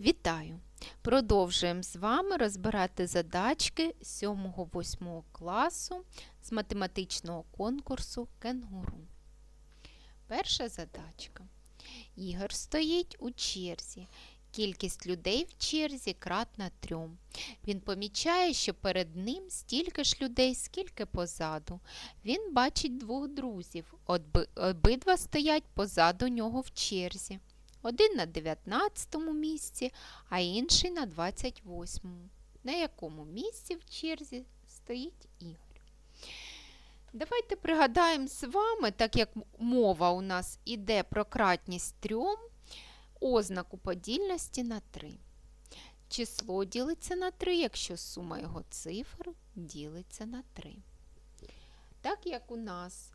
Вітаю! Продовжуємо з вами розбирати задачки 7-8 класу з математичного конкурсу Кенгуру. Перша задачка. Ігор стоїть у черзі. Кількість людей в черзі кратна трьом. Він помічає, що перед ним стільки ж людей, скільки позаду. Він бачить двох друзів. Обидва стоять позаду нього в черзі. Один на 19 місці, а інший на 28. На якому місці в черзі стоїть Ігор? Давайте пригадаємо з вами, так як мова у нас іде про кратність трьом, ознаку подільності на 3. Число ділиться на 3, якщо сума його цифр ділиться на 3. Так як у нас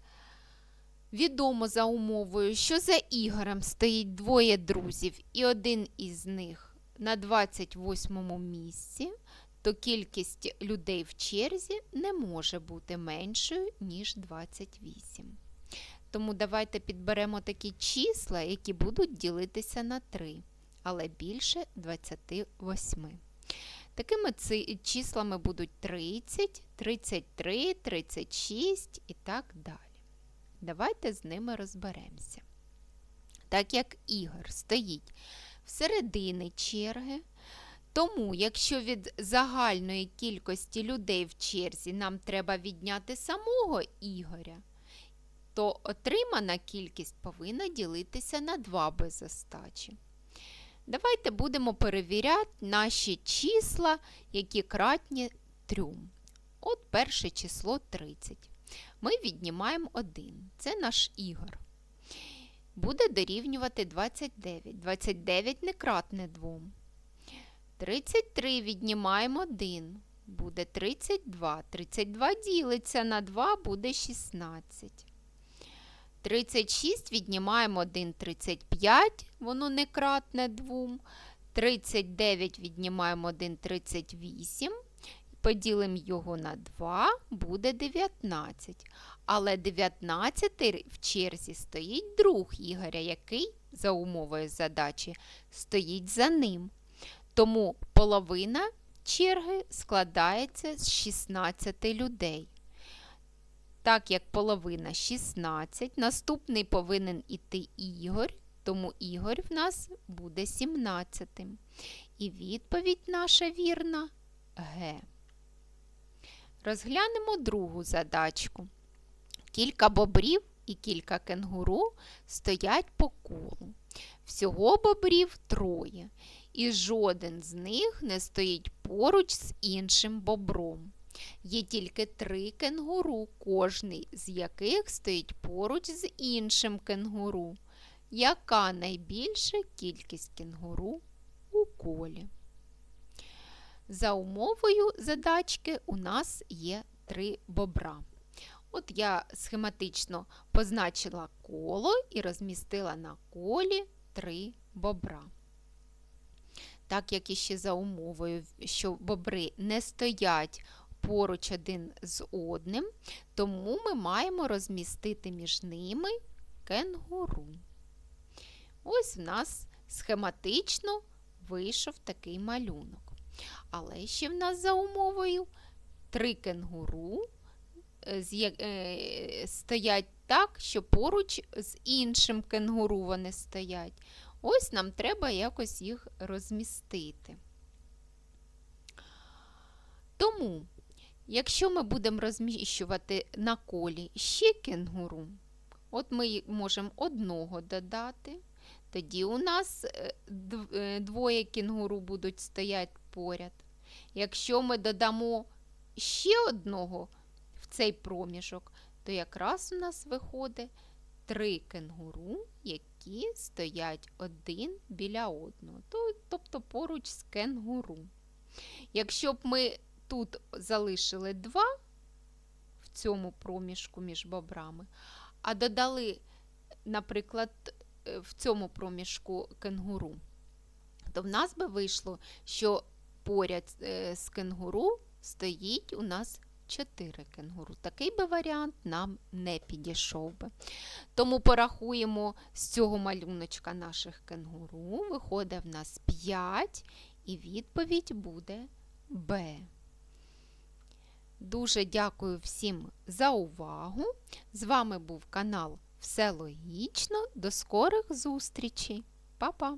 Відомо за умовою, що за Ігорем стоїть двоє друзів, і один із них на 28 місці, то кількість людей в черзі не може бути меншою, ніж 28. Тому давайте підберемо такі числа, які будуть ділитися на 3, але більше 28. Такими числами будуть 30, 33, 36 і так далі. Давайте з ними розберемося. Так як Ігор стоїть всередині черги, тому якщо від загальної кількості людей в черзі нам треба відняти самого Ігоря, то отримана кількість повинна ділитися на 2 без остачі. Давайте будемо перевіряти наші числа, які кратні трьом. От перше число 30 ми віднімаємо 1. Це наш Ігор. Буде дорівнювати 29. 29 не кратне 2. 33 віднімаємо 1. Буде 32. 32 ділиться на 2, буде 16. 36 віднімаємо 1, 35, воно не кратне 2. 39 віднімаємо 1, 38. Поділимо його на 2, буде 19. Але 19 в черзі стоїть друг Ігоря, який, за умовою задачі, стоїть за ним. Тому половина черги складається з 16 людей. Так як половина 16, наступний повинен іти Ігор, тому Ігор в нас буде 17. І відповідь наша вірна Г. Розглянемо другу задачку. Кілька бобрів і кілька кенгуру стоять по колу. Всього бобрів троє, і жоден з них не стоїть поруч з іншим бобром. Є тільки три кенгуру, кожний з яких стоїть поруч з іншим кенгуру. Яка найбільша кількість кенгуру у колі? За умовою задачки у нас є три бобра. От я схематично позначила коло і розмістила на колі три бобра. Так як іще за умовою, що бобри не стоять поруч один з одним, тому ми маємо розмістити між ними кенгуру. Ось в нас схематично вийшов такий малюнок. Але ще в нас за умовою три кенгуру е, е, стоять так, що поруч з іншим кенгуру вони стоять. Ось нам треба якось їх розмістити. Тому, якщо ми будемо розміщувати на колі ще кенгуру, от ми можемо одного додати, тоді у нас е, двоє кенгуру будуть стояти поряд. Якщо ми додамо ще одного в цей проміжок, то якраз у нас виходить три кенгуру, які стоять один біля одного, тобто поруч з кенгуру. Якщо б ми тут залишили два в цьому проміжку між бобрами, а додали, наприклад, в цьому проміжку кенгуру, то в нас би вийшло, що поряд е, з кенгуру стоїть у нас 4 кенгуру. Такий би варіант нам не підійшов би. Тому порахуємо з цього малюночка наших кенгуру. Виходить в нас 5, і відповідь буде Б. Дуже дякую всім за увагу. З вами був канал Все логічно. До скорих зустрічей. Па-па!